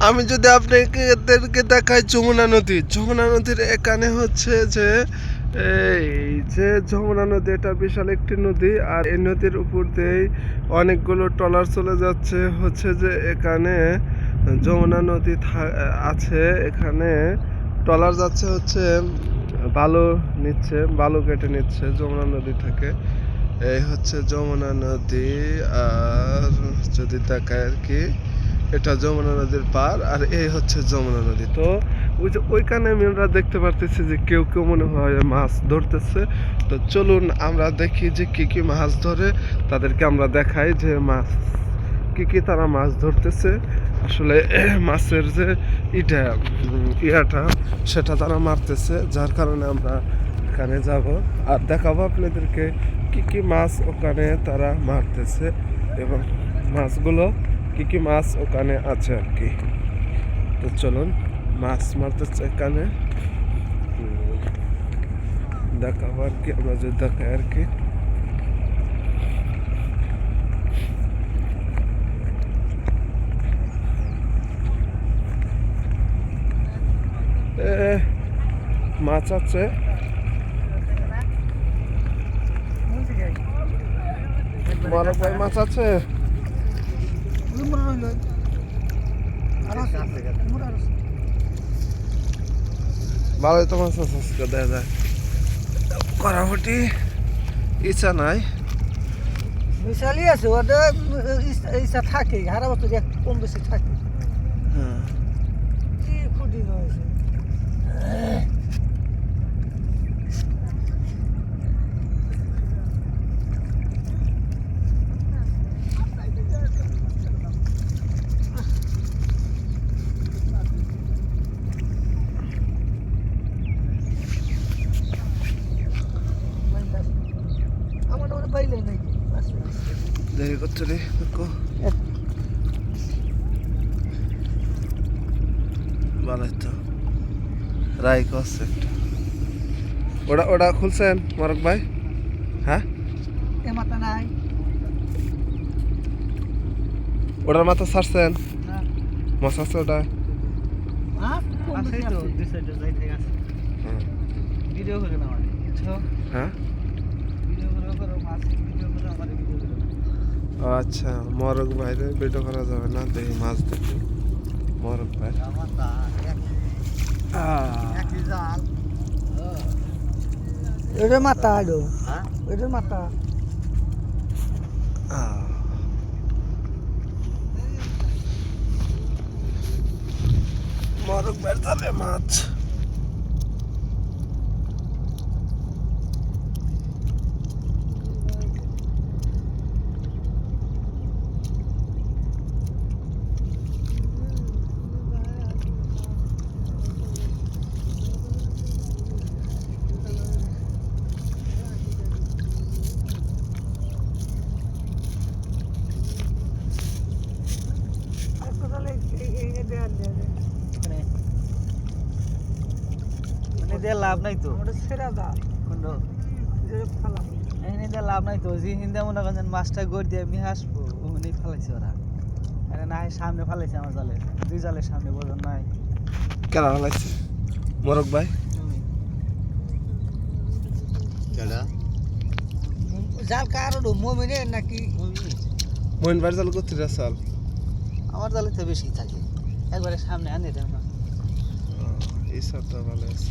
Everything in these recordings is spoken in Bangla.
আমি যদি আপনাদেরকে দেখাই যমুনা নদী, যমুনা নদীর এখানে হচ্ছে যে, এই যে যমুনা নদী, এটা বিশাল একটি নদী, আর এই নদীর উপর দিয়েই অনেকগুলো ট্রলার চলে যাচ্ছে। হচ্ছে যে এখানে যমুনা নদী আছে, এখানে ট্রলার যাচ্ছে হচ্ছে, বালু নিচ্ছে, বালু কেটে নিচ্ছে যমুনা নদী থেকে। এই হচ্ছে যমুনা নদী, আর যদি দেখায় আর কি এটা যমুনা নদীর পার আর এই হচ্ছে যমুনা নদী। তো ওই যে ওইখানে আমরা দেখতে পারতেছি যে কেউ কেউ মনে হয় মাছ ধরতেছে। তো চলুন আমরা দেখি যে কি কি মাছ ধরে, তাদেরকে আমরা দেখাই যে মাছ, কি কি তারা মাছ ধরতেছে। আসলে মাছের যে ইটা ইয়াটা, সেটা তারা মারতেছে, যার কারণে আমরা এখানে যাব। আর দেখাবো আপনাদেরকে কি কি মাছ ওখানে তারা মারতেছে এবং মাছগুলো কি কি মাছ ওখানে আছে আর কি? তো চলুন, মাছ মারতেছে এখানে। দেখাবো আর কি, আমরা যদি দেখাই আর কি। মাছ আছে। ভাই মাছ আছে? ভালোই তো মাছ আজকে, দেখা যায় কড়াফুটি ইচ্ছা নাই। বিশালই আছে, ওদের ইচ্ছা থাকে হারা বছর কম বেশি থাকে হ্যাঁ কি খুঁটি হয়েছে আমার ওটা পাইলে নাকি দেখি করছ রে দেখো ভালো তো রাই করছে একটা ওটা ওটা খুলছেন মরক ভাই হ্যাঁ এ মাথা নাই ওটার মাথা ছাড়ছেন মাছ আছে ওটা হ্যাঁ ভিডিও করে না হ্যাঁ ভিডিও করে করো মাছ ভিডিও করে আমার ভিডিও করে ও আচ্ছা মরক বাইরে বেটো করা যাবে না দেখি মাছ দেখি। মরক ভাই এটা মাথা আলো। এটা মাথা। মরক তাহলে মাছ। এনে দিয়ে লাভ নাই তো। সেরা দা কোনটো? যেটা দিয়ে লাভ নাই তো যে হিন্দা মনে করেন মাছটা গড় দিয়ে আমি হাসবো ওখানেই ফেলাইছে ওরা। আরে না সামনে ফেলাইছে আমার জালের দুই জালের সামনে বোঝন নাই। কেন লাগছে মরক ভাই? জাল নাকি? করতে চাল আমার জালে তো বেশি থাকে। একবারে সামনে আনি দেন। এই সাতটা ভালো আছে।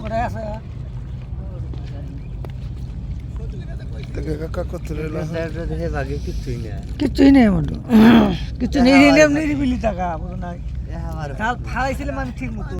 কোথায় আছে কিচ্ছুই নেই। নেই নিরিবিলি টাকা বুঝো নাই ফালাইছিলাম আমি ঠিক মতো